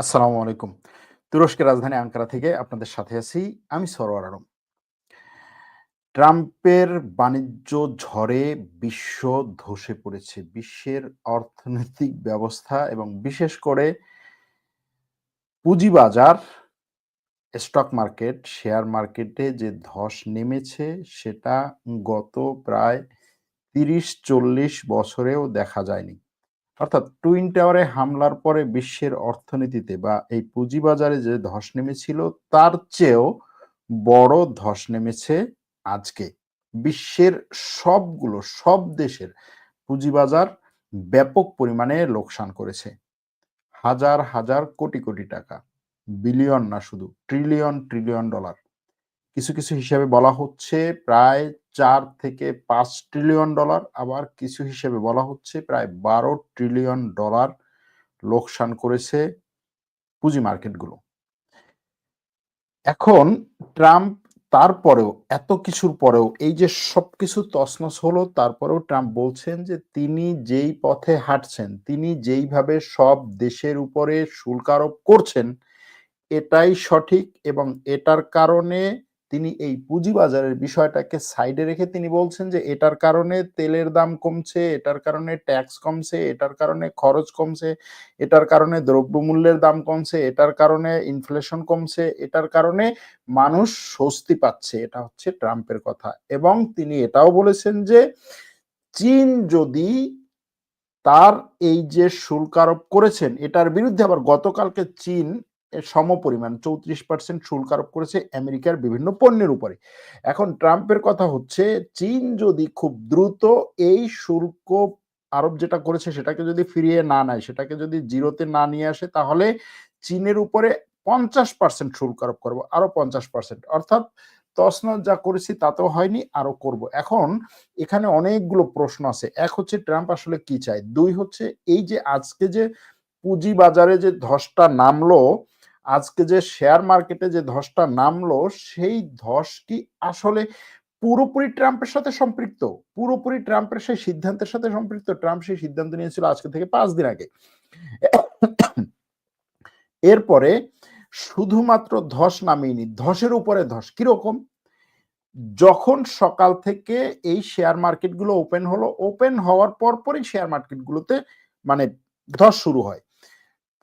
আসসালামু আলাইকুম। তুরস্কের রাজধানী আঙ্কারা থেকে আপনাদের সাথে আছি আমি সরওয়ার আলম। ট্রাম্পের বাণিজ্য ঝড়ে বিশ্ব ধসে পড়েছে। বিশ্বের অর্থনৈতিক ব্যবস্থা এবং বিশেষ করে পুঁজিবাজার, স্টক মার্কেট, শেয়ার মার্কেটে যে ধস নেমেছে সেটা গত প্রায় ৩০-৪০ বছরেও দেখা যায়নি। অর্থাৎ টুইন টাওয়ারে হামলার পরে বিশ্বের অর্থনীতিতে বা এই পুঁজিবাজারে যে ধস নেমেছিল তার চেয়েও বড় ধস নেমেছে আজকে। বিশ্বের সবগুলো সব দেশের পুঁজিবাজার ব্যাপক পরিমাণে লোকসান করেছে। হাজার, হাজার কোটি, কোটি টাকা। বিলিয়ন না শুধু ট্রিলিয়ন, ট্রিলিয়ন ডলার। কিছু, কিছু হিসাবে বলা হচ্ছে প্রায় ৪ থেকে পাঁচ ট্রিলিয়ন ডলার আবার কিছু হিসেবে বলা হচ্ছে প্রায় ১২ ট্রিলিয়ন ডলার লোকসান করেছে পুঁজি মার্কেটগুলো। এখন ট্রাম্প তারপরেও এত কিছুর পরেও এই যে সবকিছু তছনছ হলো তারপরেও ট্রাম্প বলছেন যে তিনি যেই পথে হাঁটছেন, তিনি যেইভাবে সব দেশের উপরে শুল্ক আরোপ করছেন এটাই সঠিক এবং এটার কারণে তিনি এই পুঁজিবাজারের বিষয়টাকে সাইডে রেখে তিনি বলছেন যে এটার কারণে তেলের দাম কমছে, এটার কারণে ট্যাক্স কমছে, এটার কারণে খরচ কমছে, এটার কারণে দ্রব্যমূল্যের দাম কমছে, এটার কারণে ইনফ্লেশন কমছে, এটার কারণে মানুষ স্বস্তি পাচ্ছে। এটা হচ্ছে ট্রাম্পের কথা এবং তিনি এটাও বলেছেন যে চীন যদি তার এই যে শুল্ক আরোপ করেছেন এটার বিরুদ্ধে আবার গতকালকে চীন সমপরিমাণ চৌত্রিশ পার্সেন্ট শুল্ক আরোপ করেছে আমেরিকার বিভিন্ন পণ্যের উপরে। এখন ট্রাম্পের কথা হচ্ছে, চীন যদি খুব দ্রুত এই শুল্ক আরোপ যেটা করেছে সেটাকে যদি ফিরিয়ে না নেয়, সেটাকে যদি জিরোতে না নিয়ে আসে, তাহলে চীনের উপরে পঞ্চাশ পার্সেন্ট শুল্ক আরোপ করব, আরও পঞ্চাশ পার্সেন্ট অর্থাৎ তসনৎ যা করেছি তাতেও হয়নি, আরও করব। এখন এখানে অনেকগুলো প্রশ্ন আছে। এক হচ্ছে ট্রাম্প আসলে কি চায়? দুই হচ্ছে এই যে আজকে যে পুঁজি বাজারে যে ধসটা নামলো আজকে যে শেয়ার মার্কেটে যে ধসটা নামলো, সেই ধস কি আসলে পুরোপুরি ট্রাম্পের সাথে সম্পৃক্ত? পুরোপুরি ট্রাম্পের সেই সিদ্ধান্তের সাথে সম্পৃক্ত? ট্রাম্প সেই সিদ্ধান্ত নিয়েছিল আজকে থেকে পাঁচ দিন আগে। এরপরে শুধুমাত্র ধস নামিয়েনি ধসের উপরে ধস। কীরকম যখন সকাল থেকে এই শেয়ার মার্কেটগুলো ওপেন হলো ওপেন হওয়ার পরপরই শেয়ার মার্কেটগুলোতে মানে ধস শুরু হয়।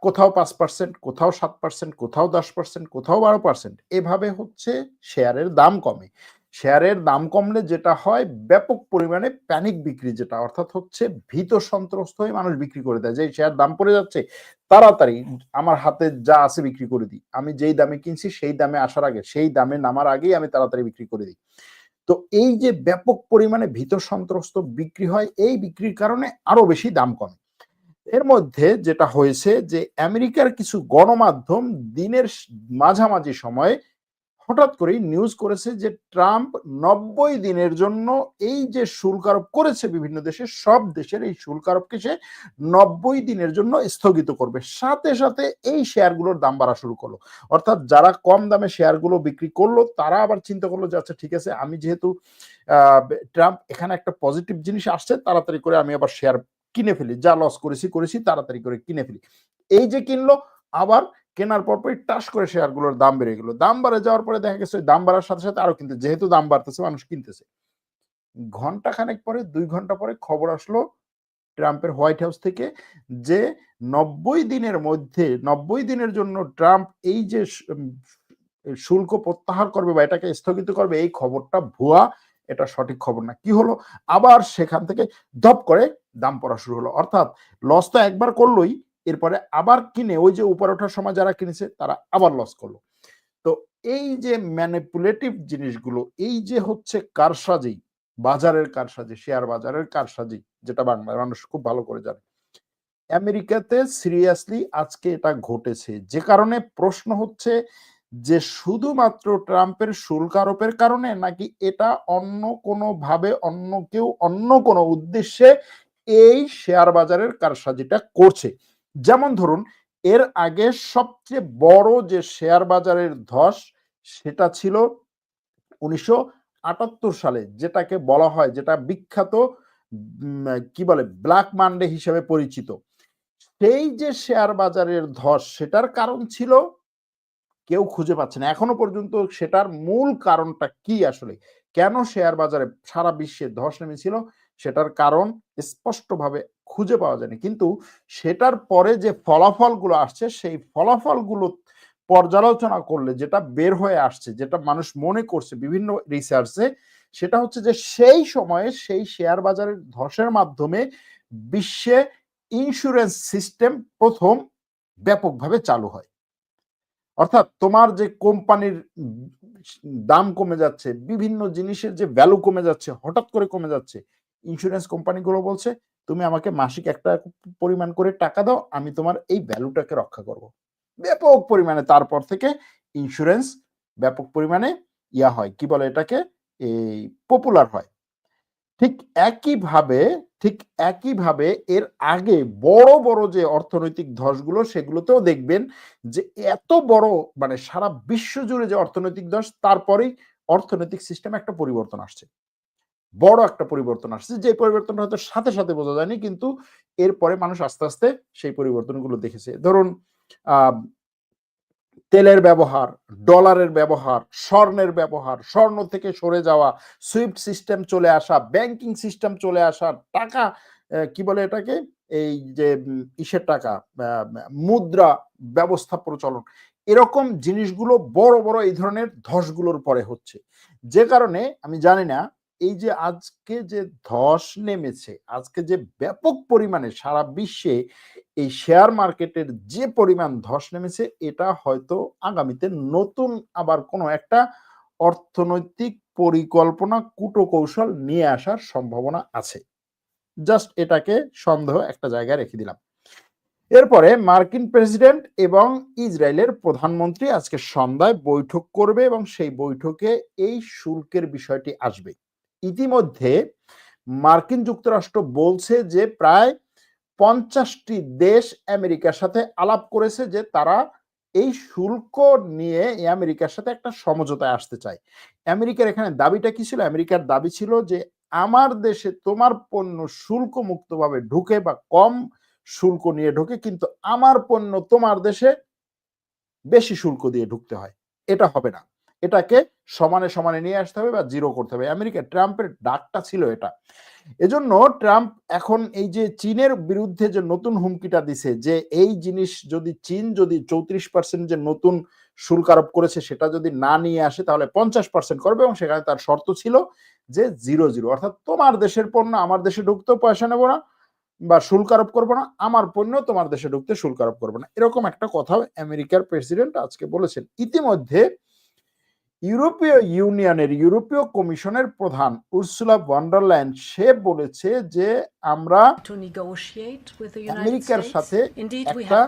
কোথাও পাঁচ পার্সেন্ট কোথাও সাত পার্সেন্ট কোথাও দশ পার্সেন্ট কোথাও বারো পার্সেন্ট এভাবে হচ্ছে শেয়ারের দাম কমে। শেয়ারের দাম কমলে যেটা হয়, ব্যাপক পরিমাণে প্যানিক বিক্রি যেটা, অর্থাৎ হচ্ছে ভীত সন্ত্রস্ত হয়ে মানুষ বিক্রি করে দেয়। যে শেয়ার দাম পড়ে যাচ্ছে, তাড়াতাড়ি আমার হাতে যা আছে বিক্রি করে দিই। আমি যেই দামে কিনছি, সেই দামে আসার আগে, সেই দামে নামার আগেই আমি তাড়াতাড়ি বিক্রি করে দিই। তো এই যে ব্যাপক পরিমাণে ভীত সন্ত্রস্ত বিক্রি হয়, এই বিক্রির কারণে আরও বেশি দাম কমে। এর মধ্যে যেটা হয়েছে যে আমেরিকার কিছু গণমাধ্যম দিনের মাঝামাঝি সময়ে হঠাৎ করেই নিউজ করেছে যে ট্রাম্প নব্বই দিনের জন্য এই যে শুল্ক আরোপ করেছে বিভিন্ন দেশে, সব দেশের এই শুল্ক আরোপকে সে নব্বই দিনের জন্য স্থগিত করবে। সাথে সাথে এই শেয়ারগুলোর দাম বাড়া শুরু করল। অর্থাৎ যারা কম দামে শেয়ারগুলো বিক্রি করল, তারা আবার চিন্তা করল যে আচ্ছা ঠিক আছে, আমি যেহেতু ট্রাম্প এখানে একটা পজিটিভ জিনিস আসছে, তাড়াতাড়ি করে আমি আবার শেয়ার কিনে ফেলি, যা লস করেছি করেছি, তাড়াতাড়ি করে কিনে ফেলি। এই যে কিনলো, আবার কেনার পর পরপরই টাস করে শেয়ারগুলোর দাম বেড়ে গেল। দাম বাড়ে যাওয়ার পরে দেখা গেছে দাম বাড়ার সাথে সাথে আরও কিনতে, যেহেতু দাম বাড়তেছে, মানুষ কিনতেছে। ঘণ্টা খানেক পরে, দুই ঘণ্টা পরে খবর আসলো ট্রাম্পের হোয়াইট হাউস থেকে যে নব্বই দিনের মধ্যে, নব্বই দিনের জন্য ট্রাম্প এই যে শুল্ক প্রত্যাহার করবে বা এটাকে স্থগিত করবে, এই খবরটা ভুয়া। এটা সঠিক খবর না। কি হলো? আবার সেখান থেকে ধপ করে দাম পড়া শুরু হলো। অর্থাৎ লস তো একবার করলোই, এরপরে আবার কিনে ওই যে উপরে ওঠার সময় যারা কিনেছে, তারা আবার লস করল। তো এই যে ম্যানিপুলেটিভ জিনিসগুলো, এই যে হচ্ছে কারসাজি, বাজারের কারসাজি শেয়ার বাজারের কারসাজি, যেটা বাংলার মানুষ খুব ভালো করে জানে। আমেরিকাতে সিরিয়াসলি আজকে এটা ঘটেছে। যে কারণে প্রশ্ন হচ্ছে যে শুধুমাত্র ট্রাম্পের শুল্ক আরোপের কারণে নাকি এটা অন্য কোনো ভাবে অন্য কেউ, অন্য কোনো উদ্দেশ্যে এই শেয়ার বাজারের কারসাজিটা করছে। যেমন ধরুন, এর আগে সবচেয়ে বড় যে শেয়ার বাজারের ধস সেটা ছিল উনিশশো আটাত্তর সালে, যেটাকে বলা হয়, যেটা বিখ্যাত কি বলে, ব্ল্যাক মানডে হিসেবে পরিচিত। সেই যে শেয়ার বাজারের ধস সেটার কারণ ছিল কেউ খুঁজে পাচ্ছে না। এখনও পর্যন্ত সেটার মূল কারণটা কি আসলে? কেন শেয়ার বাজারে সারা বিশ্বে ধস নেমেছিল? সেটার কারণ স্পষ্টভাবে খুঁজে পাওয়া যায়নি। কিন্তু সেটার পরে যে ফলাফলগুলো আসছে, সেই ফলাফলগুলো পর্যালোচনা করলে, যেটা বের হয়ে আসছে, যেটা মানুষ মনে করছে বিভিন্ন রিসার্চে সেটা হচ্ছে যে সেই সময়ে সেই শেয়ার বাজারের ধসের মাধ্যমে বিশ্বে ইন্স্যুরেন্স সিস্টেম প্রথম ব্যাপকভাবে চালু হয়। অর্থাৎ তোমার যে কোম্পানির দাম কমে যাচ্ছে, বিভিন্ন জিনিসের যে ভ্যালু কমে যাচ্ছে, হঠাৎ করে কমে যাচ্ছে ইন্স্যুরেন্স কোম্পানিগুলো বলছে, তুমি আমাকে মাসিক একটা পরিমাণ করে টাকা দাও, আমি তোমার এই ভ্যালুটাকে রক্ষা করব। ব্যাপক পরিমাণে তারপর থেকে ইন্স্যুরেন্স ব্যাপক পরিমাণে ইয়া হয়। কি বলে এটাকে? এই পপুলার হয়। ঠিক একইভাবে ঠিক একইভাবে এর আগে বড় বড় যে অর্থনৈতিক ধসগুলো সেগুলোতেও দেখবেন যে এত বড় মানে সারা বিশ্ব জুড়ে যে অর্থনৈতিক ধস, তারপরেই অর্থনৈতিক সিস্টেম একটা পরিবর্তন আসছে। বড় একটা পরিবর্তন আসছে। যে পরিবর্তনটা হয়তো সাথে সাথে বোঝা যায়নি, কিন্তু এরপরে মানুষ আস্তে আস্তে সেই পরিবর্তনগুলো দেখেছে। ধরুন তেলের ব্যবহার, ডলারের ব্যবহার, স্বর্ণের ব্যবহার, স্বর্ণ থেকে সরে যাওয়া, সুইফট সিস্টেম চলে আসা, ব্যাংকিং সিস্টেম চলে আসা, টাকা কি বলে এটাকে? এই যে ইসের টাকা মুদ্রা ব্যবস্থা প্রচলন। এরকম জিনিসগুলো বড় বড় এই ধরনের ধসগুলোর পরে হচ্ছে। যে কারণে আমি জানি না এই যে আজকে যে ধস নেমেছে, আজকে যে ব্যাপক পরিমাণে সারা বিশ্বে এই শেয়ার মার্কেটের যে পরিমাণ ধস নেমেছে, এটা হয়তো আগামীতে নতুন আবার কোনো একটা অর্থনৈতিক পরিকল্পনা, কুটকৌশল নিয়ে আসার সম্ভাবনা আছে। জাস্ট এটাকে সন্দেহ একটা জায়গায় রেখে দিলাম। এরপরে মার্কিন প্রেসিডেন্ট এবং ইসরায়েলের প্রধানমন্ত্রী আজকে সন্ধ্যায় বৈঠক করবে এবং সেই বৈঠকে এই শুল্কের বিষয়টি আসবে। ইতিমধ্যে মার্কিন যুক্তরাষ্ট্র বলছে যে প্রায় পঞ্চাশটি দেশ আমেরিকার সাথে আলাপ করেছে যে তারা এই শুল্ক নিয়ে আমেরিকার সাথে একটা সমঝোতায় আসতে চায়। আমেরিকার এখানে দাবিটা কি ছিল? আমেরিকার দাবি ছিল যে আমার দেশে তোমার পণ্য শুল্ক মুক্তভাবে ঢুকে বা কম শুল্ক নিয়ে ঢুকে, কিন্তু আমার পণ্য তোমার দেশে বেশি শুল্ক দিয়ে ঢুকতে হয়। এটা হবে না। এটাকে সমানে সমানে নিয়ে আসতে হবে বা জিরো করতে হবে। আমেরিকা ট্রাম্পের ডাকটা ছিল এটা। এজন্য ট্রাম্প এখন এই যে চীনের বিরুদ্ধে যে নতুন হুমকিটা দিছে, যে এই জিনিস যদি চীন যদি চৌত্রিশ পার্সেন্ট যে নতুন শুল্ক আরোপ করেছে সেটা যদি না নিয়ে আসে, তাহলে পঞ্চাশ পার্সেন্ট করবে এবং সেখানে তার শর্ত ছিল যে জিরো জিরো অর্থাৎ তোমার দেশের পণ্য আমার দেশে ঢুকতেও পয়সা নেব না বা শুল্ক আরোপ করব না, আমার পণ্য তোমার দেশে ঢুকতে শুল্ক আরোপ করব না। এরকম একটা কথা আমেরিকার প্রেসিডেন্ট আজকে বলেছেন। ইতিমধ্যে ইউরোপীয় ইউনিয়নের ইউরোপীয় কমিশনের প্রধান উর্সুলা ওয়ান্ডারল্যান্ড সে বলেছে যে আমরা আমেরিকার সাথে একটা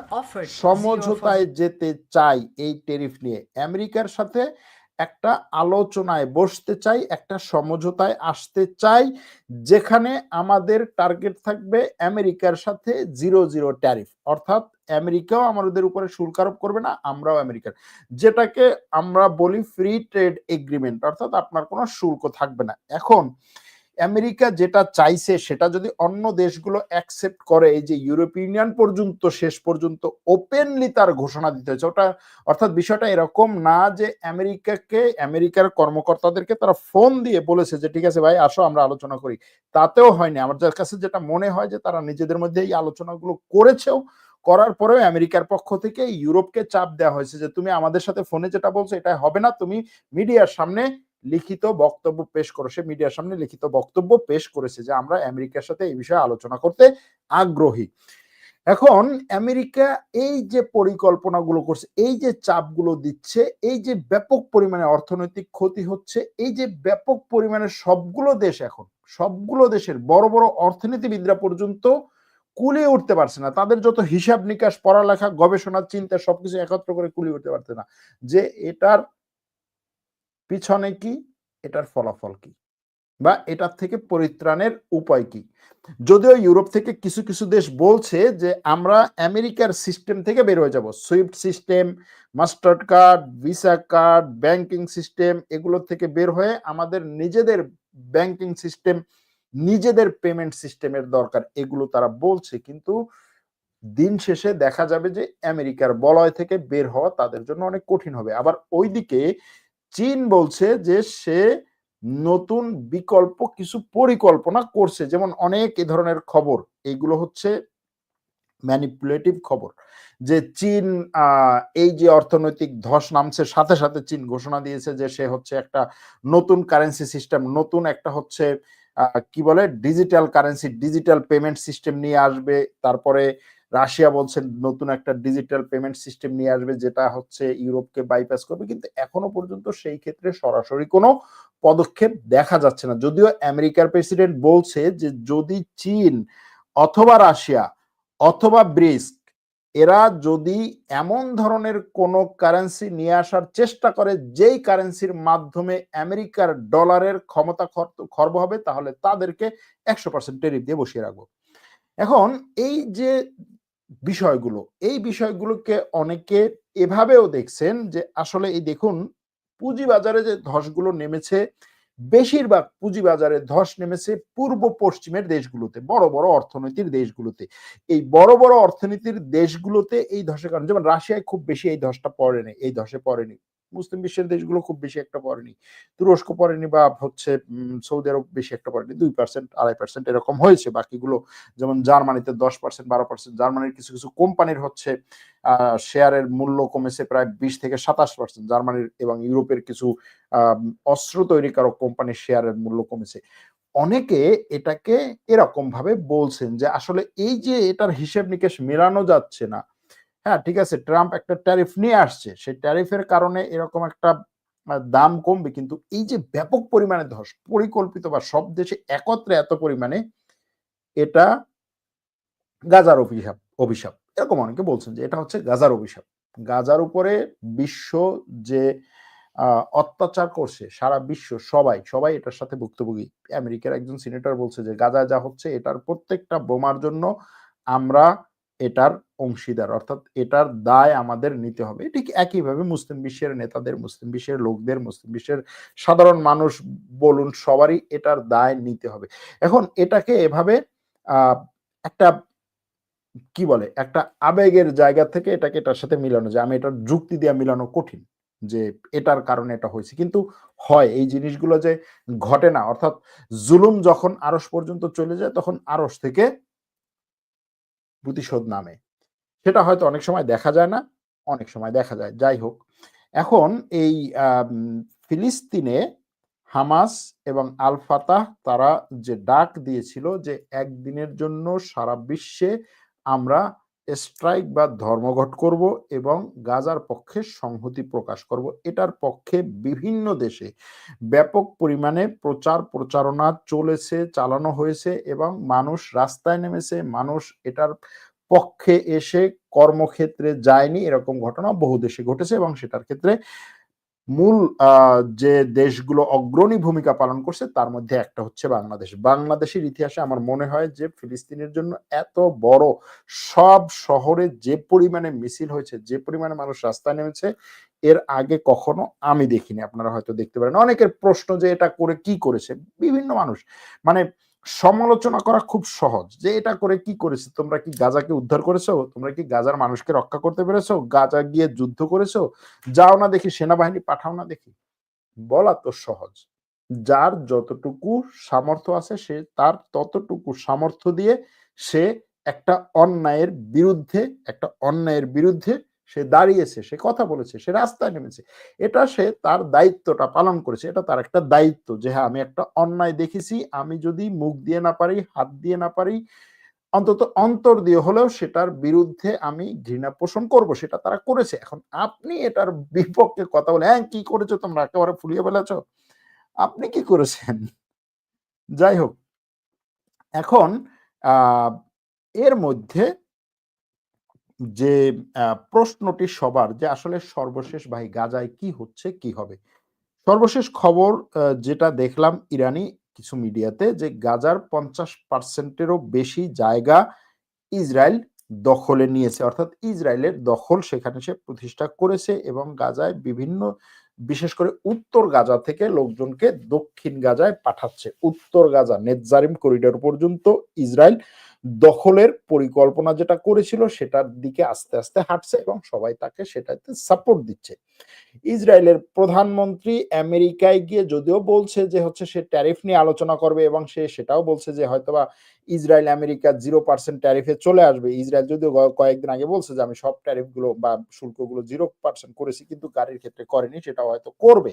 সমঝোতায় যেতে চাই এই টেরিফ নিয়ে। আমেরিকার সাথে একটা আলোচনায় বসতে চাই, একটা সমঝোতায় আসতে চাই, যেখানে আমাদের টার্গেট থাকবে আমেরিকার সাথে জিরো জিরো ট্যারিফ অর্থাৎ আমেরিকাও আমাদের উপরে শুল্ক আরোপ করবে না, আমরাও আমেরিকার। যেটাকে আমরা বলি ফ্রি ট্রেড এগ্রিমেন্ট অর্থাৎ আপনার কোনো শুল্ক থাকবে না। এখন আমেরিকা যেটা চাইছে, সেটা যদি অন্য দেশগুলো অ্যাকসেপ্ট করে, এই যে ইউরোপীয় ইউনিয়ন পর্যন্ত, শেষ পর্যন্ত ওপেনলি তার ঘোষণা দিতে হয়েছে। ওটা, অর্থাৎ বিষয়টা এরকম না যে আমেরিকাকে, আমেরিকার কর্মকর্তাদেরকে তারা ফোন দিয়ে বলেছে যে, ঠিক আছে ভাই, আসো, আমরা আলোচনা করি। তাতেও হয়নি। আমার কাছে যেটা মনে হয় যে, তারা নিজেদের মধ্যে এই আলোচনাগুলো করেছেও, করার পরেও আমেরিকার পক্ষ থেকে ইউরোপকে চাপ দেওয়া হয়েছে যে, তুমি আমাদের সাথে ফোনে যেটা বলছো, এটা হবে না। তুমি মিডিয়ার সামনে লিখিত বক্তব্য পেশ করো, সে মিডিয়ার সামনে লিখিত বক্তব্য পেশ করেছে যে আমরা আমেরিকার সাথে এই বিষয়ে আলোচনা করতে আগ্রহী। এখন আমেরিকা এই যে পরিকল্পনাগুলো করছে, এই যে চাপগুলো দিচ্ছে, এই যে ব্যাপক পরিমাণে অর্থনৈতিক ক্ষতি হচ্ছে, এই যে ব্যাপক পরিমাণে সবগুলো দেশ এখন, সবগুলো দেশের বড় বড় অর্থনীতিবিদরা পর্যন্ত কুলিয়ে উঠতে পারছে না। তাদের যত হিসাব নিকাশ, পড়ালেখা, গবেষণা, চিন্তা, সবকিছু একত্র করে কুলিয়ে উঠতে পারছে না। যে এটার পিছনে কি? এটার ফলাফল কি? বা এটার থেকে পরিত্রাণের উপায় কি? যদিও ইউরোপ থেকে কিছু কিছু দেশ বলছে যে আমরা আমেরিকার সিস্টেম থেকে বের হয়ে যাব। SWIFT system Mastercard, Visa card, banking system এগুলো থেকে বের হয়ে আমাদের নিজেদের ব্যাংকিং সিস্টেম নিজেদের পেমেন্ট সিস্টেমের দরকার, এগুলো তারা বলছে। কিন্তু দিন শেষে দেখা যাবে যে আমেরিকার বলয় থেকে বের হওয়া তাদের জন্য অনেক কঠিন হবে। আবার ওইদিকে চীন বলছে যে সে নতুন বিকল্প কিছু পরিকল্পনা করছে। যেমন অনেক এ ধরনের খবর। এইগুলো হচ্ছে ম্যানিপুলেটিভ খবর। যে চীন এই যে অর্থনৈতিক ধস নামছে, সাথে সাথে চীন ঘোষণা দিয়েছে যে সে হচ্ছে একটা নতুন কারেন্সি সিস্টেম নতুন একটা হচ্ছে কি বলে? Digital currency digital payment system নিয়ে আসবে। তারপরে রাশিয়া বলছে নতুন একটা ডিজিটাল পেমেন্ট সিস্টেম নিয়ে আসবে যেটা হচ্ছে ইউরোপকে বাইপাস করবে। কিন্তু এখনও পর্যন্ত সেই ক্ষেত্রে সরাসরি কোনো পদক্ষেপ দেখা যাচ্ছে না। যদিও আমেরিকার প্রেসিডেন্ট বলছে যে যদি চীন অথবা রাশিয়া অথবা ব্রিস্ক এরা যদি এমন ধরনের কোন কারেন্সি নিয়ে আসার চেষ্টা করে, যেই কারেন্সির মাধ্যমে আমেরিকার ডলারের ক্ষমতা খর্ব হবে, তাহলে তাদেরকে একশো পার্সেন্ট টেরিফ দিয়ে বসিয়ে রাখব। এখন এই যে বিষয়গুলো। এই বিষয়গুলোকে অনেকে এভাবেও দেখছেন যে, আসলে এই দেখুন, পুঁজিবাজারে যে ধসগুলো নেমেছে, বেশিরভাগ পুঁজিবাজারে ধস নেমেছে পূর্ব পশ্চিমের দেশগুলোতে, বড় বড় অর্থনীতির দেশগুলোতে। এই বড় বড় অর্থনীতির দেশগুলোতে এই ধসের কারণ, যেমন রাশিয়ায় খুব বেশি এই ধসটা পড়েনি, এই ধসে পড়েনি। মুসলিম বিশ্বের দেশগুলো খুব বেশি একটা পড়েনি। তুরস্ক পড়েনি বা হচ্ছে সৌদি আরব বেশি একটা পড়েনি। দুই পার্সেন্ট আড়াই পার্সেন্ট এরকম হয়েছে। বাকিগুলো যেমন জার্মানিতে দশ পার্সেন্ট বারো পার্সেন্ট জার্মানির কিছু কিছু কোম্পানির হচ্ছে শেয়ারের মূল্য কমেছে প্রায় বিশ থেকে সাতাশ পার্সেন্ট জার্মানির এবং ইউরোপের কিছু অস্ত্র তৈরিকারক কোম্পানির শেয়ারের মূল্য কমেছে। অনেকে এটাকে এরকম ভাবে বলছেন যে আসলে এই যে এটার হিসেব নিকেশ মেলানো যাচ্ছে না হ্যাঁ ঠিক আছে ট্রাম্প একটা ট্যারিফ নিয়ে আসছে। সেই ট্যারিফের কারণে এরকম একটা দাম কমবে। কিন্তু এই যে ব্যাপক পরিমাণে ধস, পরিকল্পিত বা সব দেশে একত্রে এত পরিমাণে, এটা গাজার অভিশাপ অভিশাপ। এরকম অনেকে বলছেন যে এটা হচ্ছে গাজার অভিশাপ। গাজার উপরে বিশ্ব যে অত্যাচার করছে, সারা বিশ্ব, সবাই সবাই এটার সাথে ভুক্তভোগী। আমেরিকার একজন সিনেটর বলছে যে গাজা যা হচ্ছে, এটার প্রত্যেকটা বোমার জন্য আমরা এটার অংশীদার, অর্থাৎ এটার দায় আমাদের নিতে হবে। ঠিক একইভাবে মুসলিম বিশ্বের নেতাদের, মুসলিম বিশ্বের লোকদের, মুসলিম বিশ্বের সাধারণ মানুষ বলুন, সবারই এটার দায় নিতে হবে। এখন এটাকে এভাবে একটা, কি বলে, একটা আবেগের জায়গা থেকে এটাকে এটার সাথে মিলানো যায়। আমি এটার যুক্তি দিয়ে মিলানো কঠিন যে এটার কারণে এটা হয়েছে। কিন্তু হয় এই জিনিসগুলো যে ঘটে না। অর্থাৎ জুলুম যখন আরস পর্যন্ত চলে যায়, তখন আরস থেকে প্রতিশোধ নামে। সেটা হয়তো অনেক সময় দেখা যায় না, অনেক সময় দেখা যায়। যাই হোক, এখন এই ফিলিস্তিনে হামাস এবং আল ফাতাহ তারা যে ডাক দিয়েছিল যে একদিনের জন্য সারা বিশ্বে আমরা স্ট্রাইক বা ধর্মঘট করব এবং গাজার পক্ষে সংহতি প্রকাশ করব। এটার পক্ষে বিভিন্ন দেশে ব্যাপক পরিমাণে প্রচার প্রচারণা চলেছে, চালানো হয়েছে এবং মানুষ রাস্তায় নেমেছে। মানুষ এটার পক্ষে এসে কর্মক্ষেত্রে যায়নি। এরকম ঘটনা বহু দেশে ঘটেছে এবং সেটার ক্ষেত্রে মূল যে দেশগুলো অগ্রণী ভূমিকা পালন করছে, তার মধ্যে একটা হচ্ছে বাংলাদেশ। বাংলাদেশের ইতিহাসে আমার মনে হয় যে ফিলিস্তিনের জন্য এত বড় সব শহরে যে পরিমাণে মিছিল হয়েছে, যে পরিমাণে মানুষ রাস্তায় নেমেছে, এর আগে কখনো আমি দেখিনি। আপনারা হয়তো দেখতে পারেন। অনেকের প্রশ্ন যে এটা করে কি করেছে? বিভিন্ন মানুষ। মানে সমালোচনা করা খুব সহজ। যে এটা করে কি করেছে? তোমরা কি গাজাকে উদ্ধার করেছ? তোমরা কি গাজার মানুষকে রক্ষা করতে পেরেছ? গাজা গিয়ে যুদ্ধ করেছ? যাও না দেখি, সেনাবাহিনী পাঠাও না দেখি। বলা তো সহজ। যার যতটুকু সামর্থ্য আছে সে, তার ততটুকু সামর্থ্য দিয়ে সে একটা অন্যায়ের বিরুদ্ধে, একটা অন্যায়ের বিরুদ্ধে সে দাঁড়িয়েছে, সে কথা বলেছে, সে রাস্তায় নেমেছে। এটা সে তার দায়িত্বটা পালন করেছে, এটা তার একটা দায়িত্ব যে হ্যাঁ আমি একটা অন্যায় দেখেছি, আমি যদি মুখ দিয়ে না পারি, হাত দিয়ে না পারি, অন্তত অন্তর দিয়ে হলেও সেটার বিরুদ্ধে আমি ঘৃণা পোষণ করব, সেটা তারা করেছে। এখন আপনি এটার বিপক্ষে কথা বলে হ্যাঁ কি করেছ তোমরা? একেবারে ফুলিয়ে ফেলেছ? আপনি কি করেছেন? যাই হোক, এখন এর মধ্যে যে প্রশ্নটি সবার যে আসলে সর্বশেষ ভাই গাজায় কি হচ্ছে, কি হবে? সর্বশেষ খবর যেটা দেখলাম ইরানি কিছু মিডিয়াতে যে গাজার পঞ্চাশ পার্সেন্টেরও বেশি জায়গা ইসরায়েল দখলে নিয়েছে। অর্থাৎ ইসরায়েলের দখল সেখানে সে প্রতিষ্ঠা করেছে এবং গাজায় বিভিন্ন, বিশেষ করে উত্তর গাজা থেকে লোকজনকে দক্ষিণ গাজায় পাঠাচ্ছে। উত্তর গাজা নেতজারিম করিডোর পর্যন্ত ইসরায়েল দখলের পরিকল্পনা যেটা করেছিল সেটার দিকে আস্তে আস্তে হাঁটছে এবং সবাই তাকে সেটাতে সাপোর্ট দিচ্ছে। ইসরায়েলের প্রধানমন্ত্রী আমেরিকায় গিয়ে যদিও বলছে যে হচ্ছে সে ট্যারিফ নিয়ে আলোচনা করবে এবং সে সেটাও বলছে যে হয়তোবা ইসরায়েল আমেরিকা জিরো পার্সেন্ট ট্যারিফে চলে আসবে। ইসরায়েল যদিও কয়েকদিন আগে বলছে যে আমি সব ট্যারিফগুলো বা শুল্কগুলো জিরো পার্সেন্ট করেছি কিন্তু গাড়ির ক্ষেত্রে করেনি সেটা হয়তো করবে।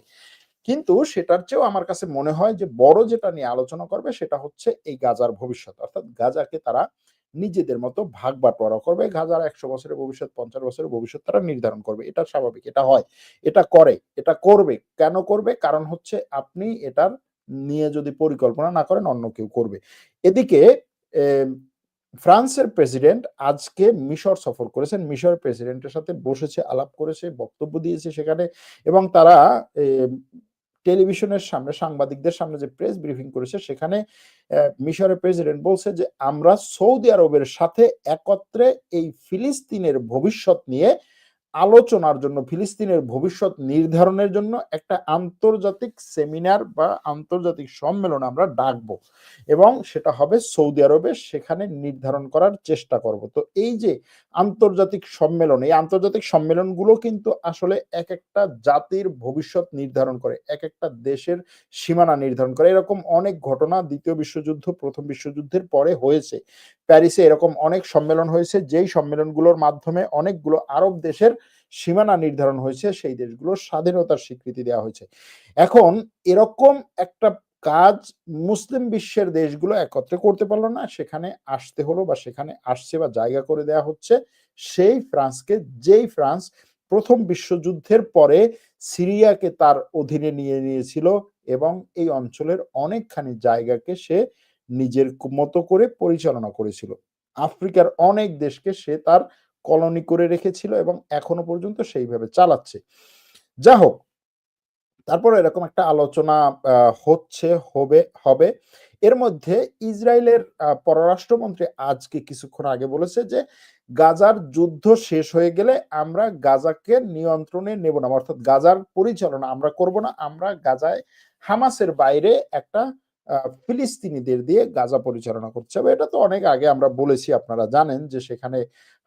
কিন্তু সেটার চেয়েও আমার কাছে মনে হয় যে বড় যেটা নিয়ে আলোচনা করবে সেটা হচ্ছে এই গাজার ভবিষ্যৎ। অর্থাৎ গাজাকে তারা নিজেদের মতো ভাগ বাটোয়ারা করবে। গাজার একশো বছরের ভবিষ্যৎ, পঞ্চাশ বছরের ভবিষ্যৎ তারা নির্ধারণ করবে। এটা স্বাভাবিক, এটা হয়। এটা করে, এটা করবে। কেন করবে? কারণ হচ্ছে আপনি এটার নিয়ে যদি পরিকল্পনা না করেন, অন্য কেউ করবে। এদিকে ফ্রান্সের প্রেসিডেন্ট আজকে মিশর সফর করেছেন। মিশর প্রেসিডেন্টের সাথে বসেছে, আলাপ করেছে, বক্তব্য দিয়েছে সেখানে এবং তারা টেলিভিশনের সামনে, সাংবাদিকদের সামনে যে প্রেস ব্রিফিং করেছে, সেখানে মিশরের প্রেসিডেন্ট বলছে যে, আমরা সৌদি আরবের সাথে একত্রে এই ফিলিস্তিনের ভবিষ্যৎ নিয়ে আলোচনার জন্য, ফিলিস্তিনের ভবিষ্যৎ নির্ধারণের জন্য একটা আন্তর্জাতিক সেমিনার বা আন্তর্জাতিক সম্মেলন আমরা ডাকবো। এবং সেটা হবে সৌদি আরবে, সেখানে নির্ধারণ করার চেষ্টা করব। তো এই যে আন্তর্জাতিক সম্মেলন, এই আন্তর্জাতিক সম্মেলনগুলো কিন্তু আসলে এক একটা জাতির ভবিষ্যৎ নির্ধারণ করে এক একটা দেশের সীমানা নির্ধারণ করে। এরকম অনেক ঘটনা দ্বিতীয় বিশ্বযুদ্ধ, প্রথম বিশ্বযুদ্ধের পরে হয়েছে। প্যারিসে এরকম অনেক সম্মেলন হয়েছে, যেই সম্মেলনগুলোর মাধ্যমে অনেকগুলো আরব দেশের সীমানা নির্ধারণ হয়েছে, সেই দেশগুলোর স্বাধীনতার স্বীকৃতি দেওয়া হয়েছে। এখন এরকম একটা কাজ মুসলিম বিশ্বের দেশগুলো একত্রে করতে পারল না, সেখানে আসতে হলো বা সেখানে আসছে বা জায়গা করে দেওয়া হচ্ছে, সেই ফ্রান্সকে, যেই ফ্রান্স প্রথম বিশ্বযুদ্ধের পরে সিরিয়াকে তার অধীনে নিয়ে নিয়েছিল এবং এই অঞ্চলের অনেকখানি জায়গাকে সে নিজের মতো করে পরিচালনা করেছিল। আফ্রিকার অনেক দেশকে সে তার কলোনি করে রেখেছিল এবং এখনও পর্যন্ত সেইভাবে চালাচ্ছে। যা হোক তারপর এরকম একটা আলোচনা হচ্ছে, হবে হবে। এর মধ্যে ইসরায়েলের পররাষ্ট্রমন্ত্রী আজকে কিছুক্ষণ আগে বলেছে যে, গাজার যুদ্ধ শেষ হয়ে গেলে আমরা গাজাকে নিয়ন্ত্রণে নেব না। অর্থাৎ গাজার পরিচালনা আমরা করব না। আমরা গাজায় হামাসের বাইরে একটা ফিলিস্তিনিদের দিয়ে গাজা পরিচালনা করছে। হবে এটা তো অনেক আগে আমরা বলেছি, আপনারা জানেন যে সেখানে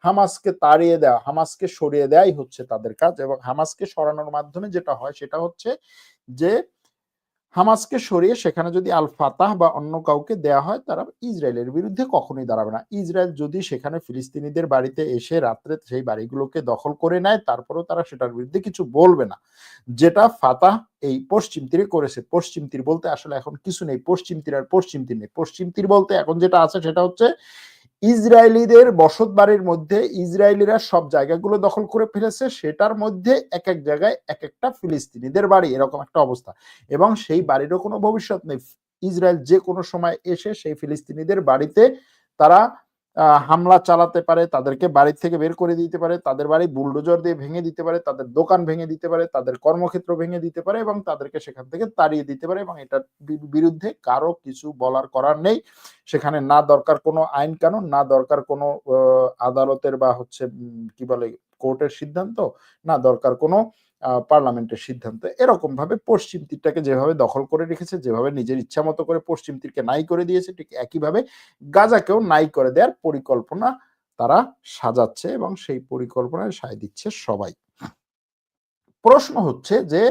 হামাসকে তাড়িয়ে দেওয়া হামাসকে সরিয়ে দেওয়াই হচ্ছে তাদের কাজ এবং হামাসকে সরানোর মাধ্যমে যেটা হয় সেটা হচ্ছে যে হামাসকে সরিয়ে সেখানে যদি আল ফাতাহ বা অন্য কাউকে দেয়া হয়, তারা ইসরায়েলের বিরুদ্ধে কখনোই দাঁড়াবে না। ইসরায়েল যদি সেখানে ফিলিস্তিনিদের বাড়িতে এসে রাত্রে সেই বাড়িগুলোকে দখল করে নেয়, তারপরেও তারা সেটার বিরুদ্ধে কিছু বলবে না। যেটা ফাতাহ এই পশ্চিম তীরে করেছে। পশ্চিম তীর বলতে আসলে এখন কিছু নেই। পশ্চিম তীর আর পশ্চিম তীর নেই। পশ্চিম তীর বলতে এখন যেটা আছে সেটা হচ্ছে ইসরায়েলিদের বসত বাড়ির মধ্যে ইসরায়েলিরা সব জায়গাগুলো দখল করে ফেলেছে, সেটার মধ্যে এক এক জায়গায় এক একটা ফিলিস্তিনিদের বাড়ি, এরকম একটা অবস্থা। এবং সেই বাড়িরও কোনো ভবিষ্যৎ নেই। ইসরায়েল যে কোনো সময় এসে সেই ফিলিস্তিনিদের বাড়িতে তারা হামলা চালাতে পারে, তাদেরকে বাড়ি থেকে বের করে দিতে পারে, তাদের বাড়ি বুলডোজার দিয়ে ভেঙে দিতে পারে, তাদের দোকান ভেঙে দিতে পারে, তাদের কর্মক্ষেত্র ভেঙে দিতে পারে এবং তাদেরকে সেখান থেকে তাড়িয়ে দিতে পারে এবং এটার বিরুদ্ধে কারও কিছু বলার করার নেই। সেখানে না দরকার কোনো আইন কানুন, না দরকার কোনো আদালতের বা হচ্ছে কি বলে, কোর্টের সিদ্ধান্ত, না দরকার কোনো পার্লামেন্টের সিদ্ধান্ত। এরকম ভাবে পশ্চিম তীরটাকে যেভাবে দখল করে রেখেছে, যেভাবে নিজের ইচ্ছা মতো করে পশ্চিম তীরকে নাই করে দিয়েছে, ঠিক একইভাবে গাজাকেও নাই করে দেওয়ার পরিকল্পনা তারা সাজাচ্ছে এবং সেই পরিকল্পনায় সায় দিচ্ছে সবাই। প্রশ্ন হচ্ছে যে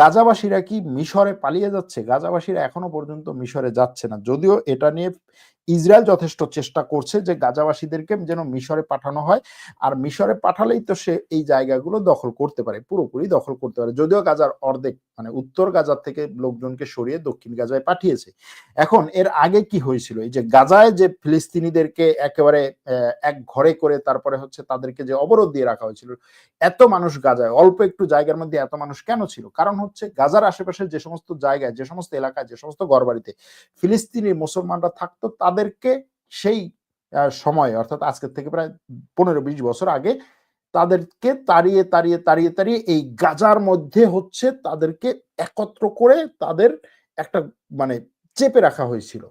গাজাবাসীরা কি মিশরে পালিয়ে যাচ্ছে? গাজাবাসীরা এখনও পর্যন্ত মিশরে যাচ্ছে না। যদিও এটা নিয়ে ইসরায়েল যথেষ্ট চেষ্টা করছে যে গাজাবাসীদেরকে যেন মিশরে পাঠানো হয়, আর মিশরে পাঠালেই তো সে এই জায়গাগুলো দখল করতে পারে, পুরোপুরি দখল করতে পারে। যদিও গাজার অর্ধেক মানে উত্তর গাজার থেকে লোকজনকে সরিয়ে দক্ষিণ গাজায় পাঠিয়েছে। এখন এর আগে কি হয়েছিল? এই যে গাজায় যে ফিলিস্তিনিদেরকে একেবারে এক ঘরে করে তারপরে হচ্ছে তাদেরকে যে অবরোধ দিয়ে রাখা হয়েছিল, এত মানুষ গাজায়, অল্প একটু জায়গার মধ্যে এত মানুষ কেন ছিল? কারণ হচ্ছে গাজার আশেপাশে যে সমস্ত জায়গায়, যে সমস্ত এলাকায়, যে সমস্ত ঘরবাড়িতে ফিলিস্তিনি মুসলমানরা থাকতো তাদেরকে সেই সময়, অর্থাৎ আজকের থেকে প্রায় পনেরো বিশ বছর আগে তাদেরকে তাড়িয়ে তাড়িয়ে তাড়িয়ে তাড়িয়ে এই গাজার মধ্যে হচ্ছে তাদেরকে একত্র করে তাদের একটা মানে চেপে রাখা হয়েছিল।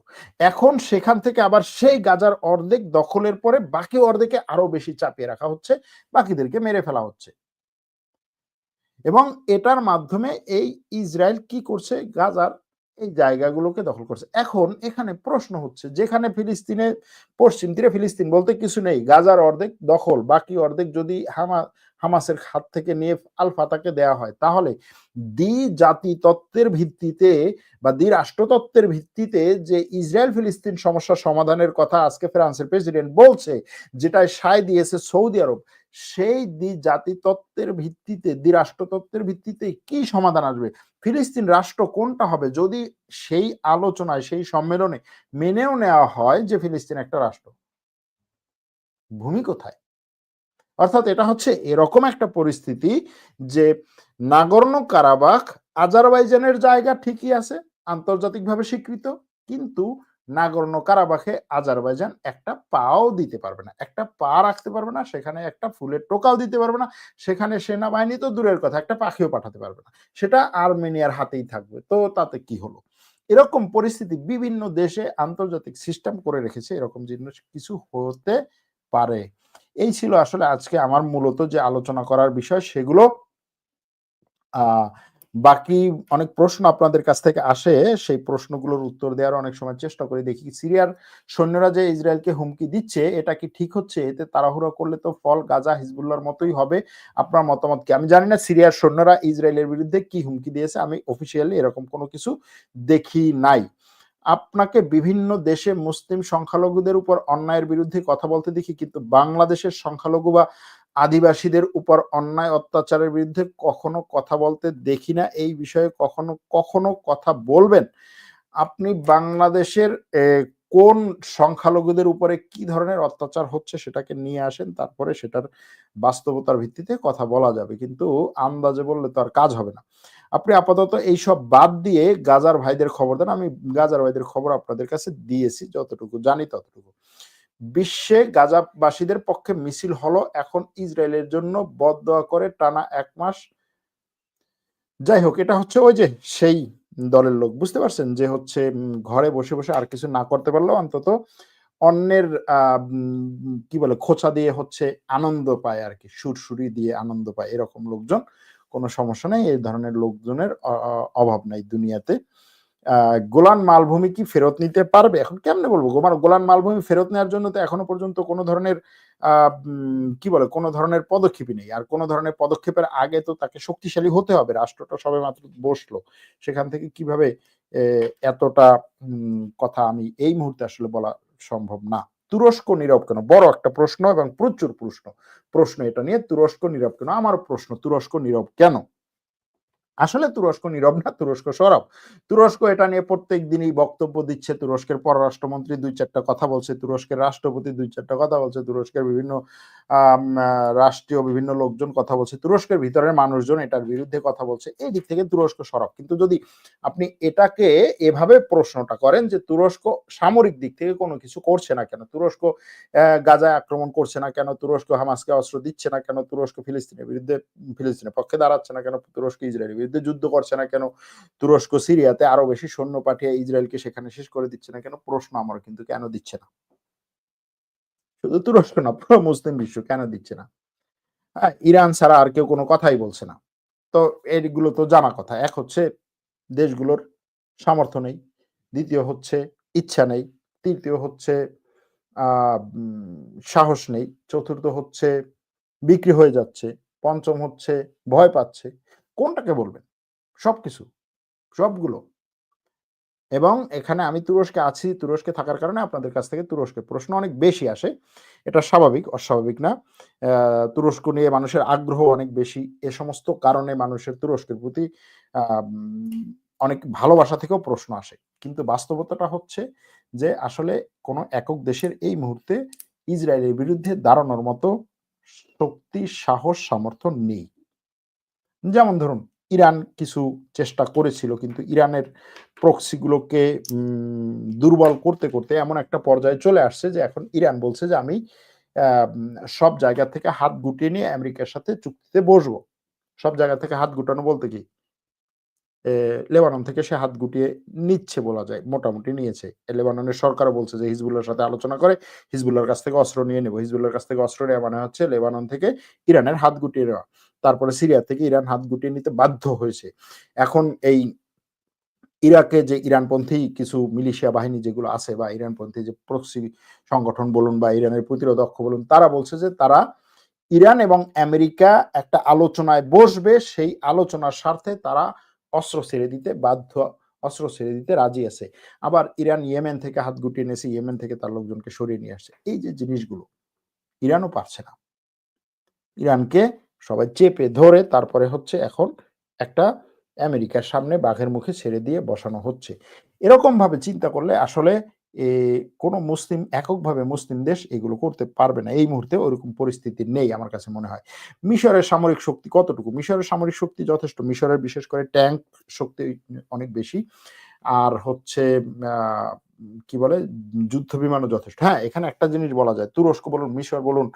এখন সেখান থেকে আবার সেই গাজার অর্ধেক দখলের পরে বাকি অর্ধেকে আরও বেশি চাপিয়ে রাখা হচ্ছে, বাকিদেরকে মেরে ফেলা হচ্ছে। এবং এটার মাধ্যমে এই ইসরায়েল কি করছে? গাজার এই জায়গাগুলোকে দখল করছে। এখন এখানে প্রশ্ন হচ্ছে, যেখানে ফিলিস্তিনে, পশ্চিম তীরে ফিলিস্তিন বলতে কিছু নেই, গাজার অর্ধেক দখল, বাকি অর্ধেক যদি হামা, হামাসের হাত থেকে নিয়ে আল ফাতাকে দেওয়া হয়, তাহলে দ্বি জাতি তত্ত্বের ভিত্তিতে বা দ্বি রাষ্ট্রতত্ত্বের ভিত্তিতে যে ইসরায়েল ফিলিস্তিন সমস্যা সমাধানের কথা আজকে ফ্রান্সের প্রেসিডেন্ট বলছে, যেটায় সায় দিয়েছে সৌদি আরব সেই দ্বি জাতি তত্ত্বের ভিত্তিতে দ্বি রাষ্ট্রতত্ত্বের ভিত্তিতে কি সমাধান আসবে? ফিলিস্তিন রাষ্ট্র কোনটা হবে? যদি সেই আলোচনায়, সেই সম্মেলনে মেনেও নেওয়া হয় যে ফিলিস্তিন একটা রাষ্ট্র, ভূমি কোথায়? অর্থাৎ এটা হচ্ছে এরকম একটা পরিস্থিতি যে নাগর্ণ কারাবাখ আজারবাইজানের জায়গা ঠিকই আছে, আন্তর্জাতিকভাবে স্বীকৃত, কিন্তু নাগর্ণ কারাবাখে আজারবাইজান একটা পাও দিতে পারবে না। একটা পা রাখতে পারবে না, সেখানে একটা ফুলের টোকাও দিতে পারবে না, সেখানে সেনাবাহিনী তো দূরের কথা, একটা পাখিও পাঠাতে পারবে না। সেটা আর্মেনিয়ার হাতেই থাকবে। তো তাতে কি হলো? এরকম পরিস্থিতি বিভিন্ন দেশে আন্তর্জাতিক সিস্টেম করে রেখেছে, এরকম জিনিস কিছু হতে পারে। এই ছিল আসলে আজকে আমার মূলত যে আলোচনা করার বিষয়, সেগুলো, আহ বাকি অনেক প্রশ্ন আপনাদের কাছ থেকে আসে, সেই প্রশ্নগুলোর উত্তর দেওয়ার অনেক সময় চেষ্টা করে। দেখি সিরিয়ার সৈন্যরা যে ইসরায়েলকে হুমকি দিচ্ছে, এটা কি ঠিক হচ্ছে? এতে তাড়াহুড়ো করলে তো ফল গাজা হিজবুল্লার মতোই হবে। আপনার মতামত কি? আমি জানি না সিরিয়ার সৈন্যরা ইসরায়েলের বিরুদ্ধে কি হুমকি দিয়েছে। আমি অফিসিয়ালি এরকম কোনো কিছু দেখি নাই। আপনাকে বিভিন্ন দেশে মুসলিম সংখ্যালঘুদের উপর অন্যায়ের বিরুদ্ধে কথা বলতে দেখি, কিন্তু বাংলাদেশের সংখ্যালঘু বা আদিবাসীদের উপর অন্যায় অত্যাচারের বিরুদ্ধে কখনো কথা বলতে দেখি না। এই বিষয়ে কখনো কখনো কথা বলবেন? আপনি বাংলাদেশের কোন সংখ্যালঘুদের উপরে কি ধরনের অত্যাচার হচ্ছে সেটাকে নিয়ে আসেন, তারপরে সেটার বাস্তবতার ভিত্তিতে কথা বলা যাবে। কিন্তু আন্দাজে বললে তো আর কাজ হবে না। আপনি আপাতত এই সব বাদ দিয়ে গাজার ভাইদের খবর দেন। আমি গাজার ভাইদের খবর আপনাদের কাছে দিয়েছি। যতটুকু জানি ততটুকু। বিশ্বে গাজাবাসীদের পক্ষে মিছিল হলো এখন ইসরায়েলের জন্য বদয়া করে টানা এক মাস। যাই হোক, এটা হচ্ছে ওই যে সেই দলের লোক। বুঝতে পারছেন? যে হচ্ছে ঘরে বসে বসে আর কিছু না করতে পারলেও অন্তত অন্যের কি বলে, খোঁচা দিয়ে হচ্ছে আনন্দ পায় আর কি। সুরসুরি দিয়ে আনন্দ পায় এরকম লোকজন। কোনো সমস্যা নেই, এই ধরনের লোকজনের অভাব নাই দুনিয়াতে। গোলান মালভূমি কি ফেরত নিতে পারবে? এখন কেমনে বলব? গোলান মালভূমি ফেরত নেওয়ার জন্য তো এখনও পর্যন্ত কোনো ধরনের কি বলে, কোনো ধরনের পদক্ষেপই নেই। আর কোনো ধরনের পদক্ষেপের আগে তো তাকে শক্তিশালী হতে হবে। রাষ্ট্রটা সবে মাত্র বসল। সেখান থেকে কীভাবে এতটা কথা আমি এই মুহূর্তে আসলে বলা সম্ভব না। তুরস্ক নীরব কেন? বড় একটা প্রশ্ন এবং প্রচুর প্রশ্ন। প্রশ্ন এটা নিয়ে তুরস্ক নীরব কেন? আমার প্রশ্ন, তুরস্ক নীরব কেন? আসলে তুরস্ক নীরব না, তুরস্ক সরব। তুরস্ক এটা নিয়ে প্রত্যেক দিনই বক্তব্য দিচ্ছে, তুরস্কের পররাষ্ট্রমন্ত্রী দুই চারটা কথা বলছে, তুরস্কের রাষ্ট্রপতি দুই চারটা কথা বলছে, তুরস্কের বিভিন্ন রাষ্ট্রীয় বিভিন্ন লোকজন কথা বলছে, তুরস্কের ভিতরের মানুষজন এটার বিরুদ্ধে কথা বলছে, এই দিক থেকে তুরস্ক সরব। কিন্তু যদি আপনি এটাকে এভাবে প্রশ্নটা করেন যে তুরস্ক সামরিক দিক থেকে কোনো কিছু করছে না কেন, তুরস্ক গাজায় আক্রমণ করছে না কেন, তুরস্ক হামাসকে অস্ত্র দিচ্ছে না কেন, তুরস্ক ফিলিস্তিনের বিরুদ্ধে, ফিলিস্তিনের পক্ষে দাঁড়াচ্ছে না কেন, তুরস্ক ইসরায়েলের বিরুদ্ধে যুদ্ধ করছে না কেন? তুরস্ক, সিরিয়াতে আরও বেশি সৈন্য পাঠিয়ে ইসরায়েলকে সেখানে শেষ করে দিচ্ছে না কেন? প্রশ্ন আমার কিন্তু কেন দিচ্ছে না? শুধু তুরস্ক না, পুরো মুসলিম বিশ্ব কেন দিচ্ছে না? ইরান ছাড়া আর কেউ কোনো কথাই বলছে না। তো এইগুলো তো জানা কথা। এক হচ্ছে দেশগুলোর সামর্থ্য নেই, দ্বিতীয় হচ্ছে ইচ্ছা নেই, তৃতীয় হচ্ছে সাহস নেই, চতুর্থ হচ্ছে বিক্রি হয়ে যাচ্ছে, পঞ্চম হচ্ছে ভয় পাচ্ছে। কোনটাকে বলবেন? সব কিছু সবগুলো। এবং এখানে আমি তুরস্কে আছি, তুরস্কে থাকার কারণে আপনাদের কাছ থেকে তুরস্কে প্রশ্ন অনেক বেশি আসে। এটা স্বাভাবিক, অস্বাভাবিক না। তুরস্ক নিয়ে মানুষের আগ্রহ অনেক বেশি। এ সমস্ত কারণে মানুষের তুরস্কের প্রতি অনেক ভালোবাসা থেকেও প্রশ্ন আসে। কিন্তু বাস্তবতাটা হচ্ছে যে, আসলে কোনো একক দেশের এই মুহূর্তে ইসরায়েলের বিরুদ্ধে দাঁড়ানোর মতো শক্তি, সাহস, সামর্থ্য নেই। যেমন ধরুন, ইরান কিছু চেষ্টা করেছিল, কিন্তু ইরানের প্রক্সিগুলোকে দুর্বল করতে করতে এমন একটা পর্যায়ে চলে আসছে যে এখন ইরান বলছে যে আমি সব জায়গা থেকে হাত গুটিয়ে নিয়ে আমেরিকার সাথে চুক্তিতে বসবো। সব জায়গা থেকে হাত গুটানো বলতে কি? লেবানন থেকে সে হাত গুটিয়ে নিচ্ছে বলা যায়, মোটামুটি নিয়েছে। লেবাননের সরকারও বলছে যে হিজবুল্লার সাথে আলোচনা করে হিজবুল্লার কাছ থেকে অস্ত্র নিয়ে নেব। হিজবুল্লার কাছ থেকে অস্ত্র নেওয়া মানে হচ্ছে লেবানন থেকে ইরানের হাত গুটিয়ে নেওয়া। তারপরে সিরিয়া থেকে ইরান হাত গুটিয়ে নিতে বাধ্য হয়েছে। এখন এই ইরাকে যে ইরানপন্থী কিছু মিলিশিয়া বাহিনী যেগুলো আছে বা ইরানপন্থী যে প্রক্সি সংগঠন বলুন বা ইরানের প্রতিরোধক্ষ বলুন, তারা বলছে যে তারা ইরান এবং আমেরিকা একটা আলোচনায় বসবে, সেই আলোচনার স্বার্থে তারা অস্ত্র ছেড়ে দিতে বাধ্য, অস্ত্র ছেড়ে দিতে রাজি আছে। আবার ইরান ইয়েমেন থেকে হাত গুটিয়ে নিয়েছে, ইয়েমেন থেকে তার লোকজনকে সরিয়ে নিয়ে আসছে। এই যে জিনিসগুলো, ইরানও পারছে না। ইরানকে সবাই চেপে ধরে তারপরে হচ্ছে এখন একটা আমেরিকার সামনে বাঘের মুখে ছেড়ে দিয়ে বসানো হচ্ছে। এরকম ভাবে চিন্তা করলে আসলে কোনো মুসলিম, এককভাবে মুসলিম দেশ এগুলো করতে পারবে না। এই মুহূর্তে ওরকম পরিস্থিতি নেই আমার কাছে মনে হয়। মিশরের সামরিক শক্তি কতটুকু? মিশরের সামরিক শক্তি যথেষ্ট। মিশরের বিশেষ করে ট্যাঙ্ক শক্তি অনেক বেশি। আর হচ্ছে কি বলে? যুদ্ধ বিমানও যথেষ্ট। হ্যাঁ এখানে একটা জিনিস বলা যায়। তুরস্ক বলুন, মিশর বলুন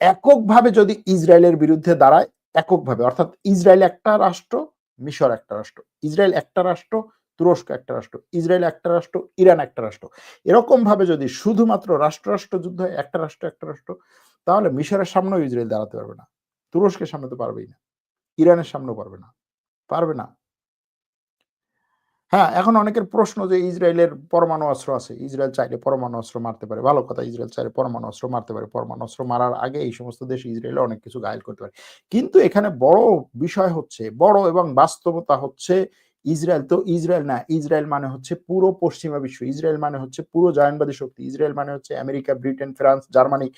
এককভাবে যদি ইসরায়েলের বিরুদ্ধে দাঁড়ায়, এককভাবে। অর্থাৎ ইসরায়েল একটা রাষ্ট্র, মিশর একটা রাষ্ট্র। ইসরায়েল একটা রাষ্ট্র, তুরস্ক একটা রাষ্ট্র। ইসরায়েল একটা রাষ্ট্র, ইরান একটা রাষ্ট্র। এরকম ভাবে যদি শুধুমাত্র রাষ্ট্র রাষ্ট্র যুদ্ধ হয়, একটা রাষ্ট্র একটা রাষ্ট্র, তাহলে মিশরের সামনেও ইসরায়েল দাঁড়াতে পারবে না। তুরস্কের সামনে তো পারবেই না। ইরানের সামনেও পারবে না। পারবে না। হ্যাঁ এখন অনেকের প্রশ্ন যে ইসরায়েলের পরমাণু অস্ত্র আছে, ইসরায়েল চাইলে পরমাণু অস্ত্র মারতে পারে। ভালো কথা, ইসরায়েল চাইলে পরমাণু অস্ত্র মারতে পারে। পরমাণু অস্ত্র মারার আগে এই সমস্ত দেশ ইসরায়েলে অনেক কিছু গায়েল করতে পারে। কিন্তু এখানে বড় বিষয় হচ্ছে, বড় এবং বাস্তবতা হচ্ছে ইসরায়েল। তো ইসরায়েল না, ইসরায়েল মানে হচ্ছে পুরো পশ্চিমা বিশ্ব। ইসরায়েল মানে হচ্ছে পুরো জায়নবাদী শক্তি। ইসরায়েল মানে হচ্ছে America, Britain, France, Germany,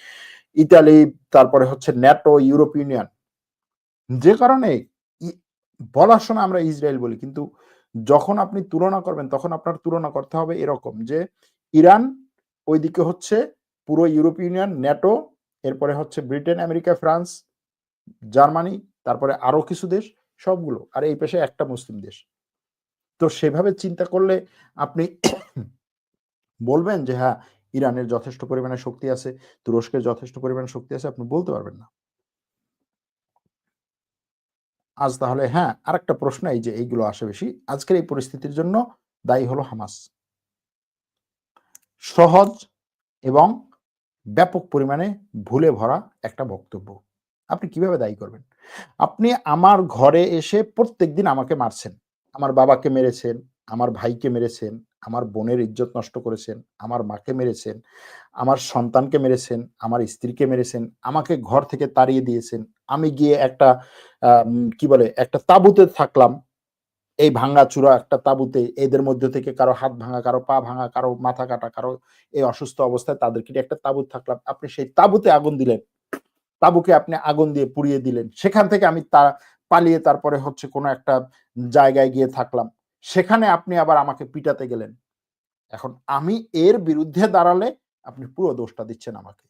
Italy, তারপরে হচ্ছে ন্যাটো ইউরোপ ইউনিয়ন। যে কারণে বলার সময় আমরা ইসরায়েল বলি, কিন্তু যখন আপনি তুলনা করবেন, তখন আপনার তুলনা করতে হবে এরকম যে, ইরান ওইদিকে হচ্ছে পুরো ইউরোপ ইউনিয়ন ন্যাটো এরপরে হচ্ছে ব্রিটেন আমেরিকা ফ্রান্স জার্মানি তারপরে আরও কিছু দেশ, সবগুলো। আর এই পেশে একটা মুসলিম দেশ। তো সেভাবে চিন্তা করলে আপনি বলবেন যে হ্যাঁ ইরানের যথেষ্ট পরিমাণে শক্তি আছে, তুরস্কের যথেষ্ট পরিমাণে শক্তি আছে, আপনি বলতে পারবেন না। আজ তাহলে হ্যাঁ আরেকটা প্রশ্ন এই যে এইগুলো আসে বেশি। আজকের এই পরিস্থিতির জন্য দায়ী হলো হামাস। সহজ এবং ব্যাপক পরিমাণে ভুলে ভরা একটা বক্তব্য। আপনি কীভাবে দায়ী করবেন? আপনি আমার ঘরে এসে প্রত্যেকদিন আমাকে মারছেন। আমার বাবাকে মেরেছেন, আমার ভাইকে মেরেছেন, আমার বোনের ইজ্জত নষ্ট করেছেন, আমার মাকে মেরেছেন, আমার সন্তানকে মেরেছেন, আমার স্ত্রীকে মেরেছেন, আমাকে ঘর থেকে তাড়িয়ে দিয়েছেন আমি গিয়ে একটা কি বলে, একটা তাঁবুতে থাকলাম। এই ভাঙ্গা চূড়া একটা তাঁবুতে, এদের মধ্যে থেকে কারও হাত ভাঙা, কারও পা ভাঙা, কারও মাথা কাটা, কারও এই অসুস্থ অবস্থায় তাদেরকে একটা তাঁবুত থাকলাম। আপনি সেই তাঁবুতে আগুন দিলেন। তাঁবুকে আপনি আগুন দিয়ে পুড়িয়ে দিলেন। সেখান থেকে আমি তা পালিয়ে তারপরে হচ্ছে কোনো একটা জায়গায় গিয়ে থাকলাম। সেখানে আপনি আবার আমাকে পিটাতে গেলেন। এখন আমি এর বিরুদ্ধে দাঁড়ালে আপনি পুরো দোষটা দিচ্ছেন আমাকে।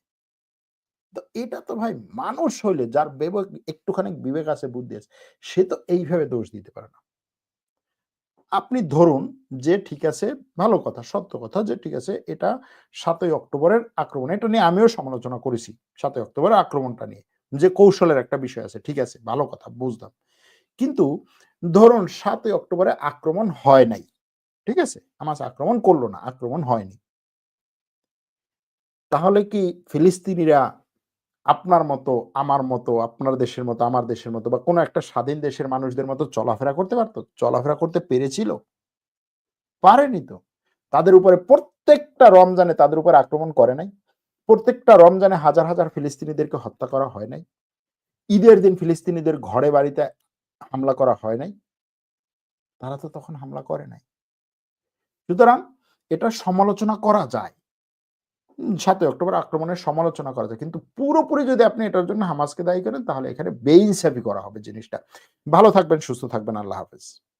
তো এটা তো ভাই মানুষ হইলে, যার বিবেক একটুখানি বিবেক আছে, বুদ্ধি আছে, সে তো এইভাবে দোষ দিতে পারে না। আপনি ধরুন যে ঠিক আছে, ভালো কথা, সত্য কথা যে ঠিক আছে, এটা সাতই অক্টোবরের আক্রমণ, এটা নিয়ে আমিও সমালোচনা করেছি, সাতই অক্টোবরের আক্রমণটা নিয়ে, যে কৌশলের একটা বিষয় আছে, ঠিক আছে, ভালো কথা, বুঝলাম। কিন্তু ধরুন সাতই অক্টোবরে আক্রমণ হয় নাই, ঠিক আছে আমার আক্রমণ করল না, আক্রমণ হয়নি। তাহলে কি ফিলিস্তিনিরা আপনার মতো, আমার মতো, আপনার দেশের মতো, আমার দেশের মতো বা কোনো একটা স্বাধীন দেশের মানুষদের মতো চলাফেরা করতে পারতো? চলাফেরা করতে পেরেছিল? পারেনি তো। তাদের উপরে প্রত্যেকটা রমজানে তাদের উপর আক্রমণ করে নাই। প্রত্যেকটা রমজানে হাজার হাজার ফিলিস্তিনিদেরকে হত্যা করা হয় নাই। ঈদের দিন ফিলিস্তিনিদের ঘরে বাড়িতে হামলা করা হয় নাই। তারা তো তখন হামলা করে নাই। সুতরাং এটা সমালোচনা করা যায়। সাতই অক্টোবর আক্রমণের সমালোচনা করা যায়। কিন্তু পুরোপুরি যদি আপনি এটার জন্য হামাসকে দায়ী করেন, তাহলে এখানে বেইনসাফি করা হবে জিনিসটা। ভালো থাকবেন, সুস্থ থাকবেন, আল্লাহ হাফেজ।